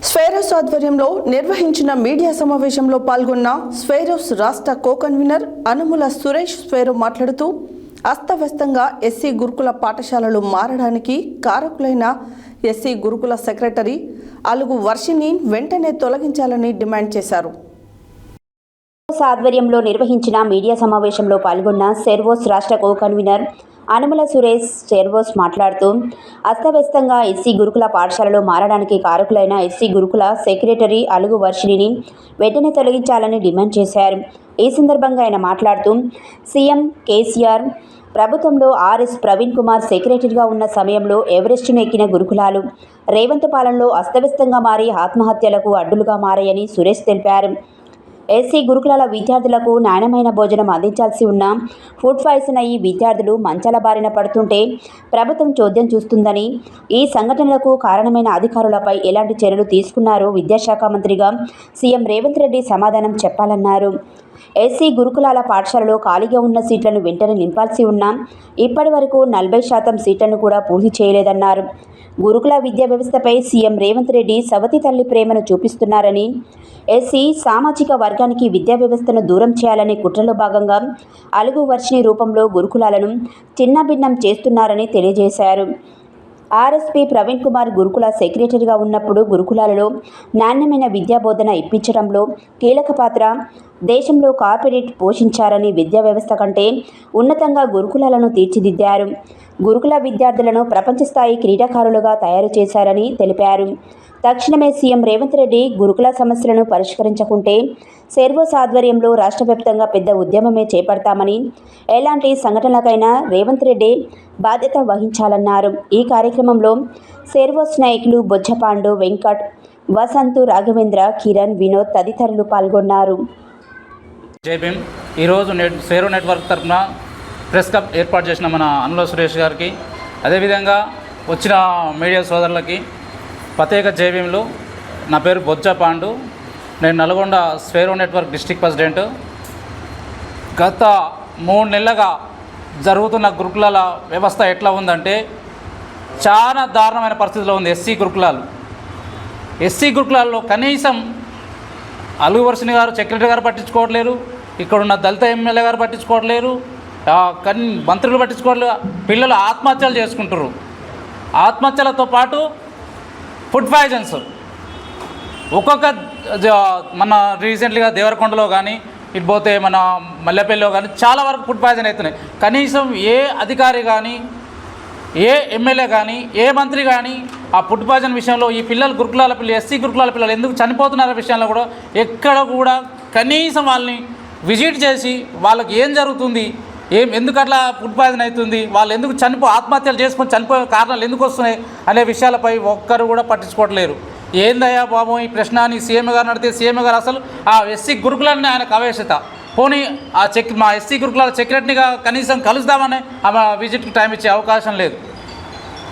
స్వేరోస్ ఆధ్వర్యంలో నిర్వహించిన మీడియా సమావేశంలో పాల్గొన్న స్వేరోస్ రాష్ట్ర కో కన్వీనర్ అనుముల సురేష్ స్వైరో మాట్లాడుతూ అస్తవ్యస్తంగా ఎస్సీ గురుకుల పాఠశాలలు మారడానికి కారకులైన ఎస్సీ గురుకుల సెక్రటరీ అలుగు వర్షిని వెంటనే తొలగించాలని డిమాండ్ చేశారు. ఆధ్వర్యంలో నిర్వహించిన మీడియా సమావేశంలో పాల్గొన్న సెర్వోస్ రాష్ట్ర కో కన్వీనర్ అనుమల సురేష్ చేర్వోస్ మాట్లాడుతూ అస్తవ్యస్తంగా ఎస్సీ గురుకుల పాఠశాలలో మారడానికి కారకులైన ఎస్సీ గురుకుల సెక్రటరీ అలుగు వర్షిణిని వెంటనే తొలగించాలని డిమాండ్ చేశారు. ఈ సందర్భంగా ఆయన మాట్లాడుతూ సీఎం కేసీఆర్ ప్రభుత్వంలో ఆర్ఎస్ ప్రవీణ్ కుమార్ సెక్రటరీగా ఉన్న సమయంలో ఎవరెస్టును ఎక్కిన గురుకులాలు రేవంత్ పాలనలో అస్తవ్యస్తంగా మారి ఆత్మహత్యలకు అడ్డులుగా మారాయని సురేష్ తెలిపారు. ఎస్సీ గురుకులాల విద్యార్థులకు నాణ్యమైన భోజనం అందించాల్సి ఉన్న ఫుడ్ పాయిజన్ అయ్యి విద్యార్థులు మంచాల బారిన పడుతుంటే ప్రభుత్వం చోద్యం చూస్తుందని ఈ సంఘటనలకు కారణమైన అధికారులపై ఎలాంటి చర్యలు తీసుకున్నారో విద్యాశాఖ మంత్రిగా సీఎం రేవంత్ రెడ్డి సమాధానం చెప్పాలన్నారు. ఎస్సీ గురుకులాల పాఠశాలలో ఖాళీగా ఉన్న సీట్లను వెంటనే నింపాల్సి ఉన్నా ఇప్పటి వరకు నలభై శాతం సీట్లను కూడా పూర్తి చేయలేదన్నారు. గురుకుల విద్యా వ్యవస్థపై సీఎం రేవంత్ రెడ్డి సవతి తల్లి ప్రేమను చూపిస్తున్నారని ఎస్సీ సామాజిక వర్గానికి విద్యా వ్యవస్థను దూరం చేయాలనే కుట్రలో భాగంగా అలుగు వర్షిణి రూపంలో గురుకులాలను చిన్నభిన్నం చేస్తున్నారని తెలియజేశారు. ఆర్ఎస్పీ ప్రవీణ్ కుమార్ గురుకుల సెక్రటరీగా ఉన్నప్పుడు గురుకులాలలో నాణ్యమైన విద్యా బోధన ఇప్పించడంలో కీలక పాత్ర దేశంలో కార్పొరేట్ పోషించారని విద్యా వ్యవస్థ కంటే ఉన్నతంగా గురుకులాలను తీర్చిదిద్దారు. గురుకుల విద్యార్థులను ప్రపంచ స్థాయి క్రీడాకారులుగా తయారు చేశారని తెలిపారు. తక్షణమే సీఎం రేవంత్ రెడ్డి గురుకుల సమస్యలను పరిష్కరించకుంటే సెర్వోస్ ఆధ్వర్యంలో రాష్ట్ర వ్యాప్తంగా పెద్ద ఉద్యమమే చేపడతామని ఎలాంటి సంఘటనలకైనా రేవంత్ రెడ్డి బాధ్యత వహించాలన్నారు. ఈ కార్యక్రమంలో సెర్వోస్ నాయకులు బొజ్జపాండు వెంకట్ వసంతు రాఘవేంద్ర కిరణ్ వినోద్ తదితరులు పాల్గొన్నారు. జైభీమ్ ఈరోజు నెట్ సేరు నెట్వర్క్ తరఫున ప్రెస్ క్లబ్ ఏర్పాటు చేసిన మన అనుల సురేష్ గారికి అదేవిధంగా వచ్చిన మీడియా సోదరులకి ప్రత్యేక జైభీమ్లు నా పేరు బొజ్జ పాండు. నేను Nalgonda Swaero network district president. గత మూడు నెలలుగా జరుగుతున్న గురుకులాల వ్యవస్థ ఎట్లా ఉందంటే చాలా దారుణమైన పరిస్థితిలో ఉంది ఎస్సీ గురుకులాలు. ఎస్సీ గురుకులాల్లో కనీసం అలుగు వర్షిని గారు సెక్రటరీ గారు పట్టించుకోవట్లేరు. ఇక్కడున్న దళిత ఎమ్మెల్యే గారు పట్టించుకోవట్లేరు. కన్ మంత్రులు పట్టించుకోవట్లేదు పిల్లలు ఆత్మహత్యలు చేసుకుంటారు ఆత్మహత్యలతో పాటు ఫుడ్ పాయిజన్స్. ఒక్కొక్క మన రీసెంట్లీగా దేవరకొండలో కానీ ఇటు పోతే మన మల్లెపల్లిలో కానీ చాలా వరకు ఫుడ్ పాయిజన్ అవుతున్నాయి కనీసం ఏ అధికారి కానీ ఏ ఎమ్మెల్యే కానీ ఏ మంత్రి కానీ ఆ ఫుడ్ పాయిజన్ విషయంలో ఈ పిల్లలు గురుకులాల పిల్లలు ఎస్సీ గురుకులాల పిల్లలు ఎందుకు చనిపోతున్నారో విషయంలో కూడా ఎక్కడ కూడా కనీసం వాళ్ళని విజిట్ చేసి వాళ్ళకి ఏం జరుగుతుంది ఏం ఎందుకు అట్లా ఫుడ్ పాయిజన్ అవుతుంది వాళ్ళు ఎందుకు చనిపో ఆత్మహత్యలు చేసుకొని చనిపోయే కారణాలు ఎందుకు వస్తున్నాయి అనే విషయాలపై ఒక్కరు కూడా పట్టించుకోవట్లేరు. ఏందయ్యా బాబు ఈ ప్రశ్న? అని సీఎం గారు నడితే సీఎం గారు అసలు ఆ ఎస్సీ గురుకులాన్ని ఆయనకు కవేశత పోనీ ఆ చెక్ మా ఎస్సీ గురుకులాల సెక్రటరీగా కనీసం కలుద్దామని ఆమె విజిట్కి టైం ఇచ్చే అవకాశం లేదు.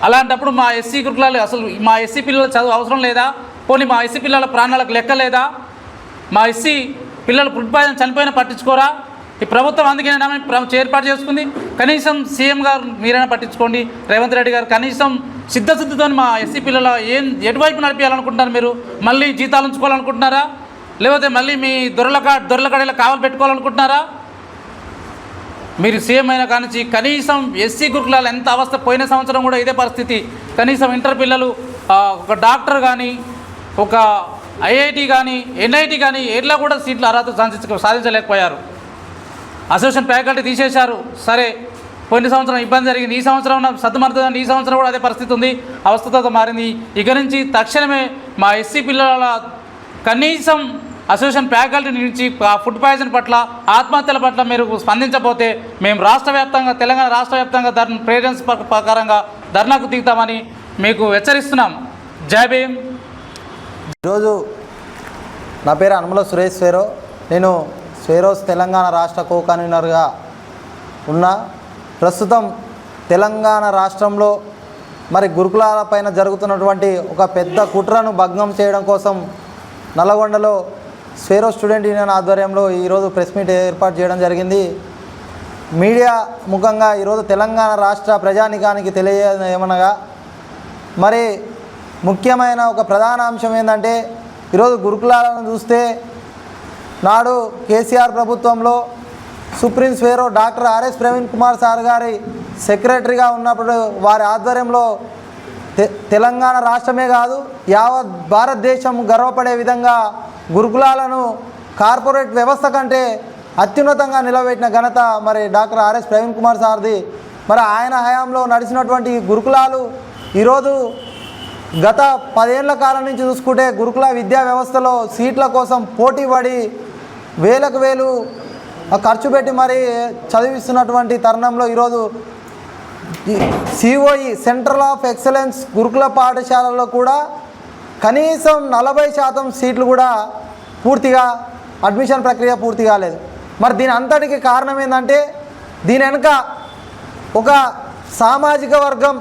అలాంటప్పుడు మా ఎస్సీ గురుకులాలు అసలు మా ఎస్సీ పిల్లల చదువు అవసరం లేదా? పోనీ మా ఎస్సీ పిల్లల ప్రాణాలకు లెక్క లేదా? మా ఎస్సీ పిల్లలు ఫుడ్ పాయిజన్ చనిపోయినా పట్టించుకోరా? ఈ ప్రభుత్వం అందుకే ఏర్పాటు చేసుకుంది. కనీసం సీఎం గారు మీరైనా పట్టించుకోండి. రేవంత్ రెడ్డి గారు కనీసం సిద్ధశుద్ధితో మా ఎస్సీ పిల్లల ఏం ఎటువైపు నడిపించాలనుకుంటున్నారు మీరు? మళ్ళీ జీతాలు ఉంచుకోవాలనుకుంటున్నారా? లేకపోతే మళ్ళీ మీ దొరల దొరల కడలో కావాలి పెట్టుకోవాలనుకుంటున్నారా? మీరు సీఎం అయిన కానించి కనీసం ఎస్సీ గురుకులాలు ఎంత అవస్థ పోయిన సంవత్సరం కూడా ఇదే పరిస్థితి. కనీసం ఇంటర్ పిల్లలు ఒక డాక్టర్ కానీ ఒక ఐఐటి కానీ ఎన్ఐటి కానీ ఎట్లా కూడా సీట్లు అర్హత సాధించ సాధించలేకపోయారు. అసోసియేషన్ ఫ్యాకల్టీ తీసేశారు. సరే పోయిన సంవత్సరం ఇబ్బంది జరిగింది. ఈ సంవత్సరం సర్దుమరుతుందండి ఈ సంవత్సరం కూడా అదే పరిస్థితి ఉంది. అవస్థతో మారింది. ఇక నుంచి తక్షణమే మా ఎస్సీ పిల్లల కనీసం అసోసియేషన్ ఫ్యాకల్టీ నుంచి ఫుడ్ పాయిజన్ పట్ల ఆత్మహత్యల పట్ల మీరు స్పందించబోతే మేము రాష్ట్ర వ్యాప్తంగా తెలంగాణ రాష్ట్ర వ్యాప్తంగా ధర్ ప్రేరెన్స్ ప్రకారంగా ధర్నాకు దిగుతామని మీకు హెచ్చరిస్తున్నాం. జై భీమ్. ఈరోజు నా పేరు అనుమల సురేష్ స్వేరో. నేను స్వేరోస్ తెలంగాణ రాష్ట్ర కో కన్వీనర్గా ఉన్నా ప్రస్తుతం తెలంగాణ రాష్ట్రంలో మరి గురుకులాల పైన జరుగుతున్నటువంటి ఒక పెద్ద కుట్రను భగ్నం చేయడం కోసం నల్లగొండలో స్వేరో స్టూడెంట్ యూనియన్ ఆధ్వర్యంలో ఈరోజు ప్రెస్ మీట్ ఏర్పాటు చేయడం జరిగింది. మీడియా ముఖంగా ఈరోజు తెలంగాణ రాష్ట్ర ప్రజానికానికి తెలియ ఏమనగా మరి ముఖ్యమైన ఒక ప్రధాన అంశం ఏంటంటే ఈరోజు గురుకులాలను చూస్తే నాడు కేసీఆర్ ప్రభుత్వంలో supreme Swaero doctor RS Praveen Kumar sir గారి సెక్రటరీగా ఉన్నప్పుడు వారి ఆధ్వర్యంలో తె- తెలంగాణ రాష్ట్రమే కాదు యావత్ భారతదేశం గర్వపడే విధంగా గురుకులాలను కార్పొరేట్ వ్యవస్థ కంటే అత్యున్నతంగా నిలబెట్టిన ఘనత మరి డాక్టర్ ఆర్ఎస్ ప్రవీణ్ కుమార్ సార్ది. మరి ఆయన హయాంలో నడిచినటువంటి గురుకులాలు ఈరోజు గత పదేళ్ళ కాలం నుంచి చూసుకుంటే గురుకుల విద్యా వ్యవస్థలో సీట్ల కోసం పోటీ పడి వేలకు వేలు ఖర్చు పెట్టి మరి చదివిస్తున్నటువంటి తరుణంలో ఈరోజు సిఓఈ సెంట్రల్ ఆఫ్ ఎక్సలెన్స్ గురుకుల పాఠశాలలో కూడా కనీసం నలభై శాతం సీట్లు కూడా పూర్తిగా అడ్మిషన్ ప్రక్రియ పూర్తి కాలేదు. మరి దీని అంతటికి కారణం ఏంటంటే దీని వెనుక ఒక సామాజిక వర్గం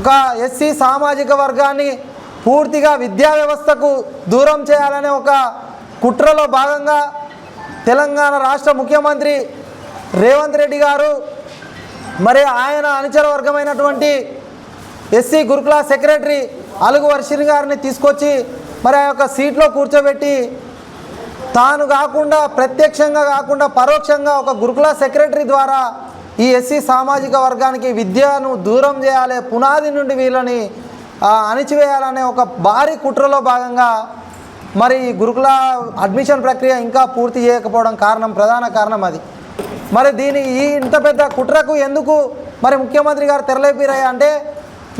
ఒక ఎస్సీ సామాజిక వర్గాన్ని పూర్తిగా విద్యా వ్యవస్థకు దూరం చేయాలనే ఒక కుట్రలో భాగంగా తెలంగాణ రాష్ట్ర ముఖ్యమంత్రి రేవంత్ రెడ్డి గారు మరి ఆయన అనుచర వర్గమైనటువంటి ఎస్సీ గురుకుల సెక్రటరీ అలుగు వర్షిని గారిని తీసుకొచ్చి మరి ఆ యొక్క సీట్లో కూర్చోబెట్టి తాను కాకుండా ప్రత్యక్షంగా కాకుండా పరోక్షంగా ఒక గురుకుల సెక్రటరీ ద్వారా ఈ ఎస్సీ సామాజిక వర్గానికి విద్యను దూరం చేయాలి పునాది నుండి వీళ్ళని అణిచివేయాలనే ఒక భారీ కుట్రలో భాగంగా మరి ఈ గురుకుల అడ్మిషన్ ప్రక్రియ ఇంకా పూర్తి చేయకపోవడం కారణం ప్రధాన కారణం అది. మరి దీని ఈ ఇంత పెద్ద కుట్రకు ఎందుకు మరి ముఖ్యమంత్రి గారు తెరలేపిరాయి అంటే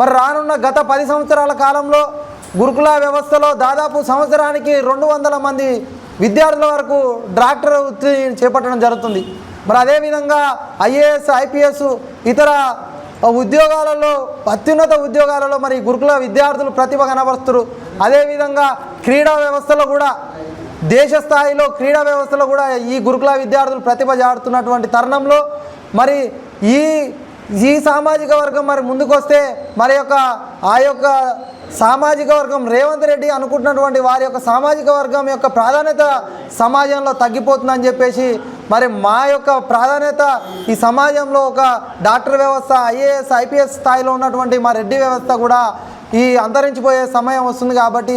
మరి రానున్న గత పది సంవత్సరాల కాలంలో గురుకుల వ్యవస్థలో దాదాపు సంవత్సరానికి రెండు వందల మంది విద్యార్థుల వరకు డాక్టర్ వృత్తి చేపట్టడం జరుగుతుంది. మరి అదేవిధంగా ఐఏఎస్ ఐపీఎస్ ఇతర ఉద్యోగాలలో అత్యున్నత ఉద్యోగాలలో మరి గురుకుల విద్యార్థులు ప్రతిభ కనబరుస్తారు. అదేవిధంగా క్రీడా వ్యవస్థలో కూడా దేశ స్థాయిలో క్రీడా వ్యవస్థలో కూడా ఈ గురుకుల విద్యార్థులు ప్రతిభ జాడుతున్నటువంటి తరుణంలో మరి ఈ ఈ సామాజిక వర్గం మరి ముందుకొస్తే మరి యొక్క ఆ యొక్క సామాజిక వర్గం రేవంత్ రెడ్డి అనుకుంటున్నటువంటి వారి యొక్క సామాజిక వర్గం యొక్క ప్రాధాన్యత సమాజంలో తగ్గిపోతుందని చెప్పేసి మరి మా యొక్క ప్రాధాన్యత ఈ సమాజంలో ఒక డాక్టర్ వ్యవస్థ ఐఏఎస్ ఐపీఎస్ స్థాయిలో ఉన్నటువంటి మా రెడ్డి వ్యవస్థ కూడా ఈ అంతరించిపోయే సమయం వస్తుంది కాబట్టి